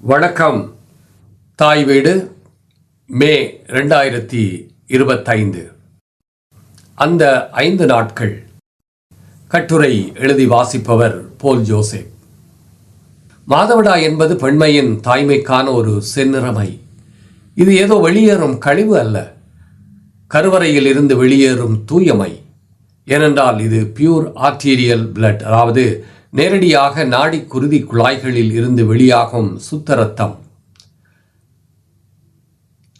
வணக்கம். தாய் வீடு மே ரெண்டாயிரத்தி இருபத்தைந்து. அந்த ஐந்து நாட்கள். கட்டுரை எழுதி வாசிப்பவர் போல் ஜோசப். மாதவிடா என்பது பெண்மையின் தாய்மைக்கான ஒரு செந்நிறமை. இது ஏதோ வெளியேறும் கழிவு அல்ல. கருவறையில் இருந்து வெளியேறும் தூயமை. ஏனென்றால் இது பியூர் ஆர்டீரியல் பிளட் அதாவது நேரடியாக நாடி குருதி குழாய்களில் இருந்து வெளியாகும் சுத்த ரத்தம்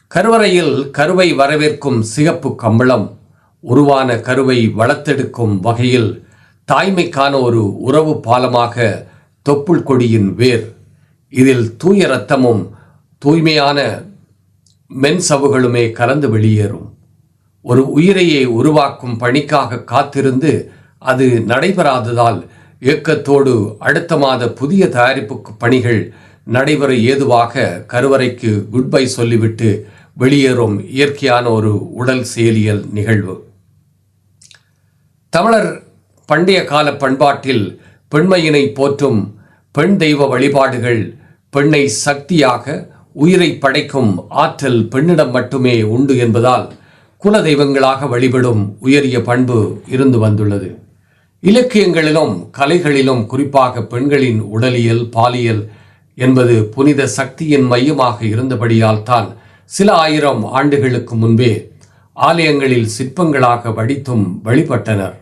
கருவறையில் கருவை வரவேற்கும் சிகப்பு கம்பளம் உருவான கருவை வளர்த்தெடுக்கும் வகையில் தாய்மைக்கான ஒரு உறவு பாலமாக தொப்புள் கொடியின் வேர். இதில் தூய இரத்தமும் தூய்மையான மென் சவுகளுமே கலந்து வெளியேறும். ஒரு உயிரையே உருவாக்கும் பணிக்காக காத்திருந்து அது நடைபெறாததால் இயக்கத்தோடு அடுத்த மாத புதிய தயாரிப்பு பணிகள் நடைபெற ஏதுவாக கருவறைக்கு குட் பை சொல்லிவிட்டு வெளியேறும் இயற்கையான ஒரு உடல் செயலியல் நிகழ்வு. தமிழர் பண்டைய கால பண்பாட்டில் பெண்மையினை போற்றும் பெண் தெய்வ வழிபாடுகள் பெண்ணை சக்தியாக உயிரை படைக்கும் ஆற்றல் பெண்ணிடம் மட்டுமே உண்டு என்பதால் குல தெய்வங்களாக வழிபடும் உயரிய பண்பு இருந்து வந்துள்ளது. இலக்கியங்களிலும் கலைகளிலும் குறிப்பாக பெண்களின் உடலியல் பாலியல் என்பது புனித சக்தியின் மையமாக இருந்தபடியால் தான் சில ஆயிரம் ஆண்டுகளுக்கு முன்பே ஆலயங்களில் சிற்பங்களாக வடித்தும் வழிபட்டனர்.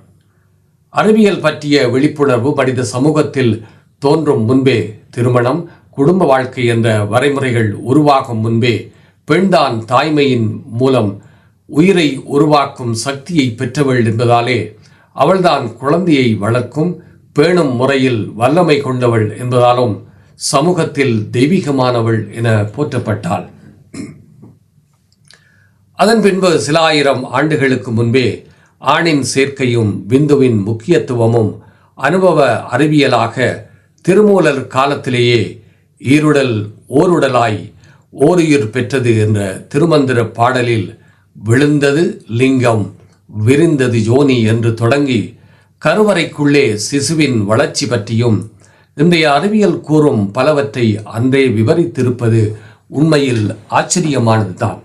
அறிவியல் பற்றிய விழிப்புணர்வு மனித சமூகத்தில் தோன்றும் முன்பே திருமணம் குடும்ப வாழ்க்கை என்ற வரைமுறைகள் உருவாகும் முன்பே பெண்தான் தாய்மையின் மூலம் உயிரை உருவாக்கும் சக்தியை பெற்றவள் என்பதாலே அவள்தான் குழந்தையை வளர்க்கும் பேணும் முறையில் வல்லமை கொண்டவள் என்பதாலும் சமூகத்தில் தெய்வீகமானவள் என போற்றப்பட்டாள். அதன் பின்பு சில ஆயிரம் ஆண்டுகளுக்கு முன்பே ஆணின் சேர்க்கையும் விந்துவின் முக்கியத்துவமும் அனுபவ அறிவியலாக திருமூலர் காலத்திலேயே ஈருடல் ஓருடலாய் ஓருயிர் பெற்றது என்ற திருமந்திர பாடலில் விழுந்தது லிங்கம். விரிந்தது யோனி என்று தொடங்கி கருவறைக்குள்ளே சிசுவின் வளர்ச்சி பற்றியும் இன்றைய அறிவியல் கூறும் பலவற்றை அன்றே விவரித்திருப்பது உண்மையில் ஆச்சரியமானதுதான்.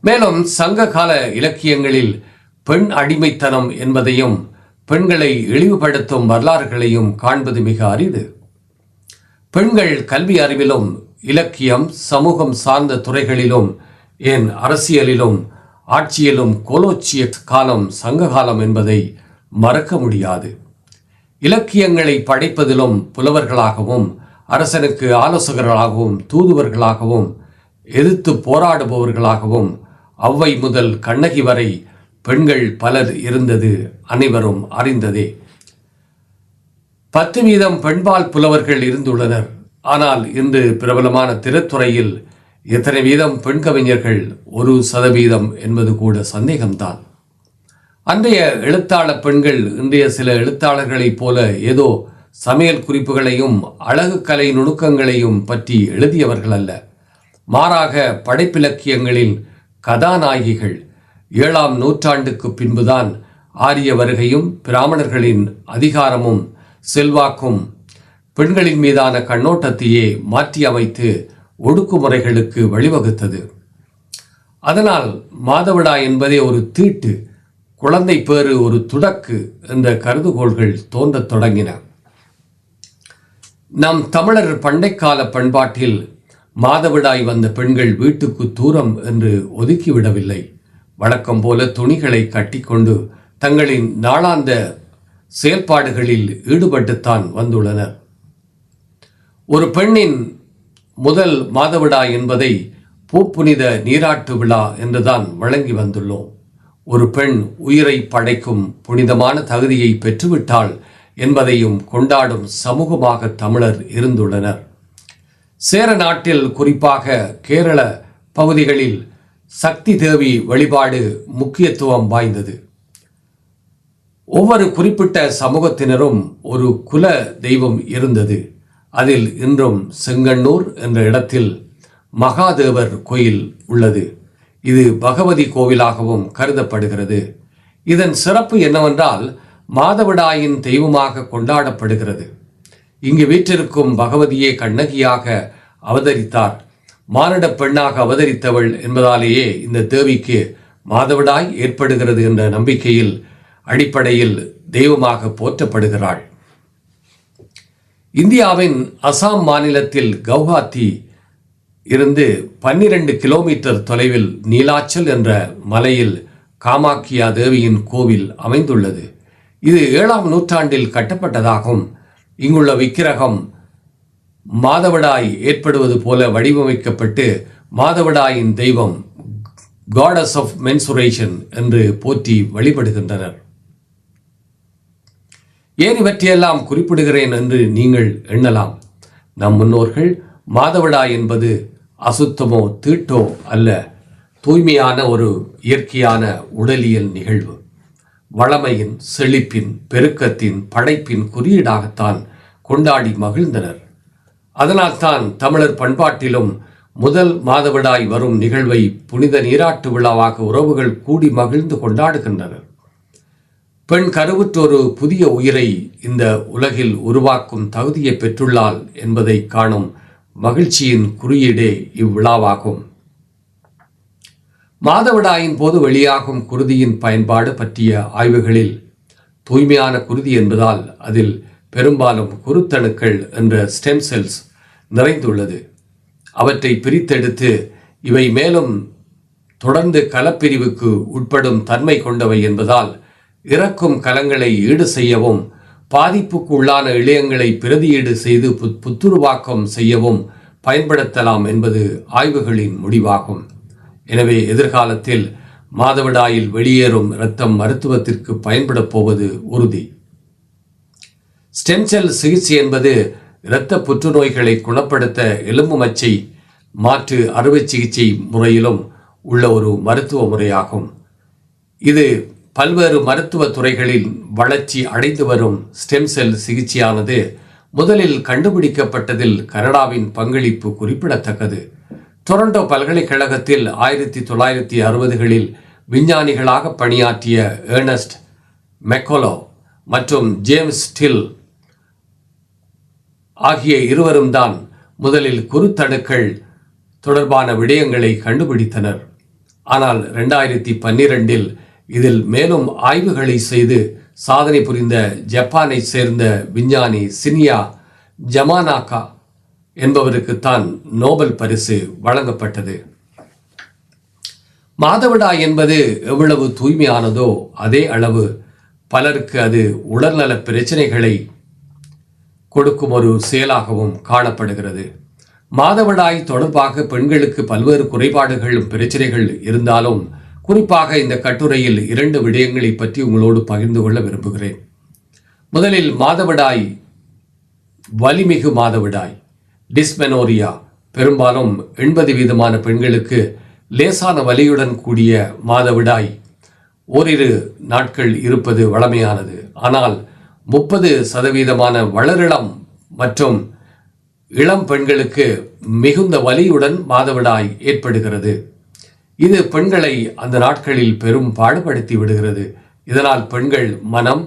மேலும் சங்க கால இலக்கியங்களில் பெண் அடிமைத்தனம் என்பதையும் பெண்களை இழிவுபடுத்தும் வரலாறுகளையும் காண்பது மிக அரிது. பெண்கள் கல்வி அறிவிலும் இலக்கியம் சமூகம் சார்ந்த துறைகளிலும் ஏன் அரசியலிலும் ஆட்சியிலும் கோலோச்சிய காலம் சங்க காலம் என்பதை மறக்க முடியாது. இலக்கியங்களை படைப்பதிலும் புலவர்களாகவும் அரசனுக்கு ஆலோசகர்களாகவும் தூதுவர்களாகவும் எதிர்த்து போராடுபவர்களாகவும் அவ்வை முதல் கண்ணகி வரை பெண்கள் பலர் இருந்தது அனைவரும் அறிந்ததே. பத்து வீதம் பெண்பால் புலவர்கள் இருந்துள்ளனர். ஆனால் இன்று பிரபலமான திரைத்துறையில் எத்தனை வீதம் பெண் கவிஞர்கள் ஒரு சதவீதம் என்பது கூட சந்தேகம்தான். அன்றைய எழுத்தாளர் பெண்கள் இன்றைய சில எழுத்தாளர்களைப் போல ஏதோ சமையல் குறிப்புகளையும் அழகு கலை நுணுக்கங்களையும் பற்றி எழுதியவர்கள் அல்ல. மாறாக படைப்பிலக்கியங்களில் கதாநாயகிகள் ஏழாம் நூற்றாண்டுக்கு பின்புதான் ஆரிய வருகையும் பிராமணர்களின் அதிகாரமும் செல்வாக்கும் பெண்களின் மீதான கண்ணோட்டத்தையே மாற்றி அமைத்து ஒடுக்குமுறைகளுக்கு வழிவகுத்தது. அதனால் மாதவிடா என்பதே ஒரு தீட்டு குழந்தை பேறு ஒரு துடக்கு என்ற கருதுகோள்கள் தோன்றத் தொடங்கின. நம் தமிழர் பண்டைக்கால பண்பாட்டில் மாதவிடாய் வந்த பெண்கள் வீட்டுக்கு தூரம் என்று ஒதுக்கிவிடவில்லை. வழக்கம் போல துணிகளை கட்டிக்கொண்டு தங்களின் நாளாந்த செயல்பாடுகளில் ஈடுபட்டுத்தான் வந்துள்ளனர். ஒரு பெண்ணின் முதல் மாதவிடா என்பதை பூப்புனித நீராட்டு விழா என்றுதான் வழங்கி வந்துள்ளோம். ஒரு பெண் உயிரை படைக்கும் புனிதமான தகுதியை பெற்றுவிட்டாள் என்பதையும் கொண்டாடும் சமூகமாக தமிழர் இருந்துள்ளனர். சேர நாட்டில் குறிப்பாக கேரள பகுதிகளில் சக்தி தேவி வழிபாடு முக்கியத்துவம் வாய்ந்தது. ஒவ்வொரு குறிப்பிட்ட சமூகத்தினரும் ஒரு குல தெய்வம் இருந்தது. அதில் இன்றும் செங்கண்ணூர் என்ற இடத்தில் மகாதேவர் கோயில் உள்ளது. இது பகவதி கோவிலாகவும் கருதப்படுகிறது. இதன் சிறப்பு என்னவென்றால் மாதவிடாயின் தெய்வமாக கொண்டாடப்படுகிறது. இங்கு வீற்றிருக்கும் பகவதியே கண்ணகியாக அவதரித்தார். மானிட பெண்ணாக அவதரித்தவள் என்பதாலேயே இந்த தேவிக்கு மாதவிடாய் ஏற்படுகிறது என்ற நம்பிக்கையில் அடிப்படையில் தெய்வமாக போற்றப்படுகிறாள். இந்தியாவின் அசாம் மாநிலத்தில் கவுஹாத்தி இருந்து பன்னிரண்டு கிலோமீட்டர் தொலைவில் நீலாச்சல் என்ற மலையில் காமாக்கியா தேவியின் கோவில் அமைந்துள்ளது. இது ஏழாம் நூற்றாண்டில் கட்டப்பட்டதாகும். இங்குள்ள விக்கிரகம் மாதவிடாய் ஏற்படுவது போல வடிவமைக்கப்பட்டு மாதவிடாயின் தெய்வம் காடஸ் ஆஃப் மென்சுரேஷன் என்று போற்றி வழிபடுகின்றனர். ஏன் இவற்றையெல்லாம் குறிப்பிடுகிறேன் என்று நீங்கள் எண்ணலாம். நம் முன்னோர்கள் மாதவிடா என்பது அசுத்தமோ தீட்டோ அல்ல தூய்மையான ஒரு இயற்கையான உடலியல் நிகழ்வு. வளமையின் செழிப்பின் பெருக்கத்தின் படைப்பின் குறியீடாகத்தான் கொண்டாடி மகிழ்ந்தனர். அதனால்தான் தமிழர் பண்பாட்டிலும் முதல் மாதவிடாய் வரும் நிகழ்வை புனித நீராட்டு விழாவாக உறவுகள் கூடி மகிழ்ந்து கொண்டாடுகின்றனர். பெண் கருவுற்றொரு புதிய உயிரை இந்த உலகில் உருவாக்கும் தகுதியை பெற்றுள்ளாள் என்பதை காணும் மகிழ்ச்சியின் குறியீடே இவ்விழாவாகும். மாதவிடாயின் போது வெளியாகும் குருதியின் பயன்பாடு பற்றிய ஆய்வுகளில் தூய்மையான குருதி என்பதால் அதில் பெரும்பாலும் குருத்தணுக்கள் என்ற ஸ்டெம் செல்ஸ் நிறைந்துள்ளது. அவற்றை பிரித்தெடுத்து இவை மேலும் தொடர்ந்து கலப்பிரிவுக்கு உட்படும் தன்மை கொண்டவை என்பதால் இறக்கும் கலங்களை ஈடு செய்யவும் பாதிப்புக்கு உள்ளான இளையங்களை பிரதியீடு செய்து புத்துருவாக்கம் செய்யவும் பயன்படுத்தலாம் என்பது ஆய்வுகளின் முடிவாகும். எனவே எதிர்காலத்தில் மாதவிடாயில் வெளியேறும் இரத்தம் மருத்துவத்திற்கு பயன்படப் போவது உறுதி. ஸ்டெம் செல் சிகிச்சை என்பது இரத்த புற்றுநோய்களை குணப்படுத்த எலும்பு மச்சை மாற்று அறுவை சிகிச்சை முறையிலும் உள்ள ஒரு மருத்துவ முறையாகும். இது பல்வேறு மருத்துவ துறைகளில் வளர்ச்சி அடைந்து வரும் ஸ்டெம் செல் சிகிச்சையானது முதலில் கண்டுபிடிக்கப்பட்டதில் கனடாவின் பங்களிப்பு குறிப்பிடத்தக்கது. டொரண்டோ பல்கலைக்கழகத்தில் ஆயிரத்தி தொள்ளாயிரத்தி அறுபதுகளில் விஞ்ஞானிகளாக பணியாற்றிய ஏர்னஸ்ட் மெக்கோலோ மற்றும் ஜேம்ஸ் ஸ்டில் ஆகிய இருவரும் தான் முதலில் குருத்தணுக்கள் தொடர்பான விடயங்களை கண்டுபிடித்தனர். ஆனால் ரெண்டாயிரத்தி பன்னிரெண்டில் இதில் மேலும் ஆய்வுகளை செய்து சாதனை புரிந்த ஜப்பானை சேர்ந்த விஞ்ஞானி சினியா ஜமானாகா என்பவருக்குத்தான் நோபல் பரிசு வழங்கப்பட்டது. மாதவிடாய் என்பது எவ்வளவு தூய்மையானதோ அதே அளவு பலருக்கு அது உடல்நல பிரச்சனைகளை கொடுக்கும் ஒரு செயலாகவும் காணப்படுகிறது. மாதவிடாய் தொடர்பாக பெண்களுக்கு பல்வேறு குறைபாடுகளும் பிரச்சனைகள் இருந்தாலும் குறிப்பாக இந்த கட்டுரையில் இரண்டு விடயங்களை பற்றி உங்களோடு பகிர்ந்து கொள்ள விரும்புகிறேன். முதலில் மாதவிடாய் வலிமிகு மாதவிடாய் டிஸ்மெனோரியா. பெரும்பாலும் எண்பது வீதமான பெண்களுக்கு லேசான வலியுடன் கூடிய மாதவிடாய். ஓரிரு நாட்கள் இருப்பது வளமையானது. ஆனால் முப்பது சதவீதமான வளரிளம் மற்றும் இளம் பெண்களுக்கு மிகுந்த வலியுடன் மாதவிடாய் ஏற்படுகிறது. இது பெண்களை அந்த நாட்களில் பெரும் பாடுபடுத்தி விடுகிறது. இதனால் பெண்கள் மனம்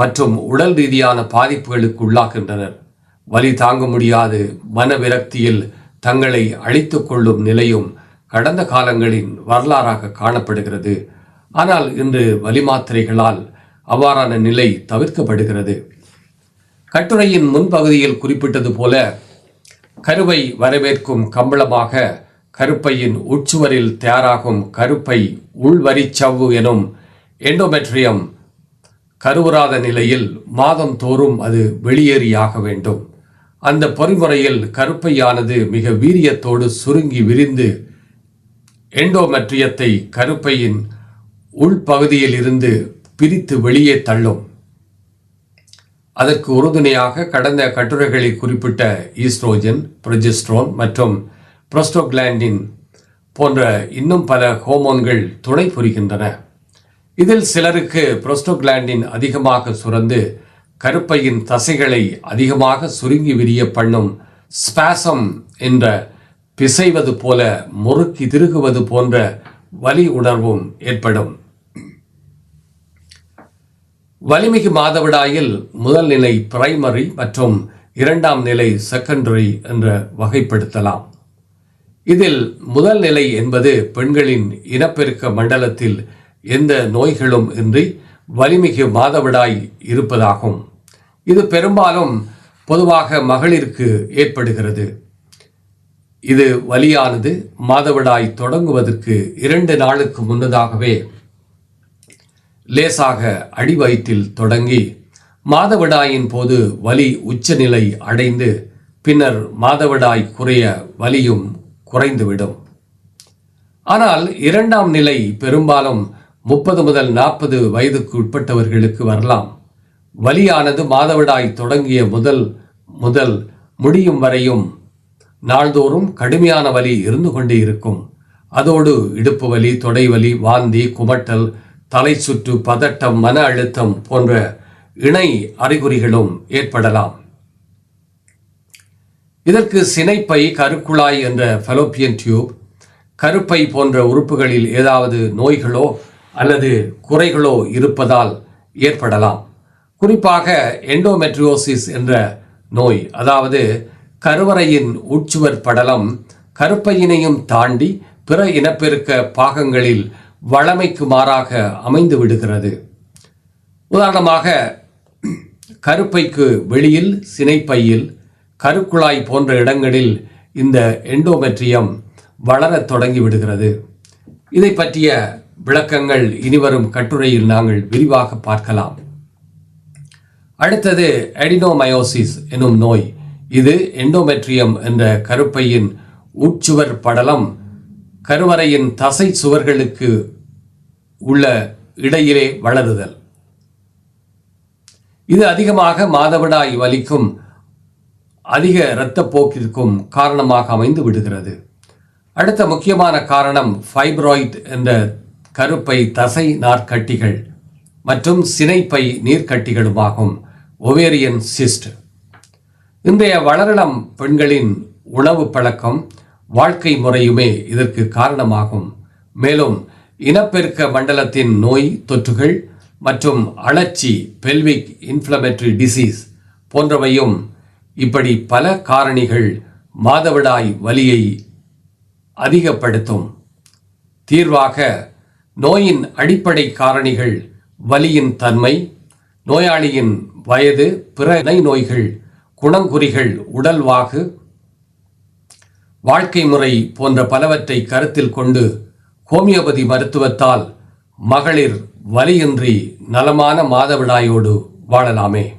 மற்றும் உடல் ரீதியான பாதிப்புகளுக்கு உள்ளாகின்றனர் வலி தாங்க முடியாது. மன விரக்தியில் தங்களை அழித்து கொள்ளும் நிலையும் கடந்த காலங்களின் வரலாறாக காணப்படுகிறது. ஆனால் இன்று வலி மாத்திரைகளால் அவ்வாறான நிலை தவிர்க்கப்படுகிறது. கட்டுரையின் முன்பகுதியில் குறிப்பிட்டது போல கருவை வரவேற்கும் கம்பளமாக கருப்பையின் உட்சுவரில் தயாராகும் கருப்பை உள்வரிச்சவ்வு எனும் எண்டோமெட்ரியம் கருவுறாத நிலையில் மாதம் தோறும் அது வெளியேறியாக வேண்டும். அந்த பொறிமுறையில் கருப்பையானது மிக வீரியத்தோடு சுருங்கி விரிந்து எண்டோமெட்ரியத்தை கருப்பையின் உள்பகுதியில் இருந்து பிரித்து வெளியே தள்ளும். அதற்கு உறுதுணையாக கடந்த கட்டுரைகளில் குறிப்பிட்ட ஈஸ்ட்ரோஜன் ப்ரொஜெஸ்ட்ரோன் மற்றும் ப்ரோஸ்டோகிளாண்டின் போன்ற இன்னும் பல ஹோமோன்கள் துணை புரிகின்றன. இதில் சிலருக்கு ப்ரோஸ்டோகிளாண்டின் அதிகமாக சுரந்து கருப்பையின் தசைகளை அதிகமாக சுருங்கி விரிய பண்ணும் ஸ்பாசம் என்ற பிசைவது போல முறுக்கி திருகுவது போன்ற வலி உணர்வும் ஏற்படும். வலிமிகு மாதவிடாயில் முதல் நிலை பிரைமரி மற்றும் இரண்டாம் நிலை செகண்டரி என்ற வகைப்படுத்தலாம். இதில் முதல் நிலை என்பது பெண்களின் இனப்பெருக்க மண்டலத்தில் எந்த நோய்களும் இன்றி வலிமிகு மாதவிடாய் இருப்பதாகும். இது பெரும்பாலும் பொதுவாக மகளிருக்கு ஏற்படுகிறது. இது வலியானது மாதவிடாய் தொடங்குவதற்கு இரண்டு நாளுக்கு முன்னதாகவே லேசாக அடிவயிற்றில் தொடங்கி மாதவிடாயின் போது வலி உச்சநிலை அடைந்து பின்னர் மாதவிடாய் குறைய வலியும் குறைந்துவிடும். ஆனால் இரண்டாம் நிலை பெரும்பாலும் முப்பது முதல் நாற்பது வயதுக்கு உட்பட்டவர்களுக்கு வரலாம். வலியானது மாதவிடாய் தொடங்கிய முதல் முதல் முடியும் வரையும் நாள்தோறும் கடுமையான வலி இருந்து கொண்டே இருக்கும். அதோடு இடுப்பு வலி தொடைவலி வாந்தி குமட்டல் தலை சுற்று பதட்டம் மன அழுத்தம் போன்ற இணை அறிகுறிகளும் ஏற்படலாம். இதற்கு சினைப்பை கருக்குழாய் என்ற ஃபெலோப்பியன் டியூப் கருப்பை போன்ற உறுப்புகளில் ஏதாவது நோய்களோ அல்லது குறைகளோ இருப்பதால் ஏற்படலாம். குறிப்பாக எண்டோமெட்ரியோசிஸ் என்ற நோய் அதாவது கருவறையின் உட்சுவர் படலம் கருப்பையினையும் தாண்டி பிற இனப்பெருக்க பாகங்களில் வளமைக்கு மாறாக அமைந்து விடுகிறது. உதாரணமாக கருப்பைக்கு வெளியில் சினைப்பையில் கருக்குழாய் போன்ற இடங்களில் இந்த எண்டோமெட்ரியம் வளரத் தொடங்கி விடுகிறது. இதை பற்றிய விளக்கங்கள் இனிவரும் கட்டுரையில் நாங்கள் விரிவாக பார்க்கலாம். அடுத்தது அடினோமயோசிஸ் எனும் நோய். இது எண்டோமெட்ரியம் என்ற கருப்பையின் உட்சுவர் படலம். கருவறையின் தசை சுவர்களுக்கு உள்ள இடையிலே வளருதல். இது அதிகமாக மாதவிடாய் வலிக்கும் அதிக இரத்தப்போக்கிற்கும் காரணமாக அமைந்து விடுகிறது. அடுத்த முக்கியமான காரணம் ஃபைப்ராய்ட் என்ற கருப்பை தசை நார்க்கட்டிகள் மற்றும் சினைப்பை நீர்க்கட்டிகளுமாகும். ஒவேரியன் சிஸ்ட் இன்றைய வளரலம் பெண்களின் உணவு பழக்கம் வாழ்க்கை முறையுமே இதற்கு காரணமாகும். மேலும் இனப்பெருக்க மண்டலத்தின் நோய் தொற்றுகள் மற்றும் அழற்சி பெல்விக் இன்ஃப்ளமேட்டரி டிசீஸ் போன்றவையும் இப்படி பல காரணிகள் மாதவிடாய் வலியை அதிகப்படுத்தும். தீர்வாக நோயின் அடிப்படை காரணிகள் வலியின் தன்மை நோயாளியின் வயது பிற இணை நோய்கள் குணங்குறிகள் உடல்வாகு வாழ்க்கை முறை போன்ற பலவற்றை கருத்தில் கொண்டு ஹோமியோபதி மருத்துவத்தால் மகளிர் வலியின்றி நலமான மாதவிடாயோடு வாழலாமே.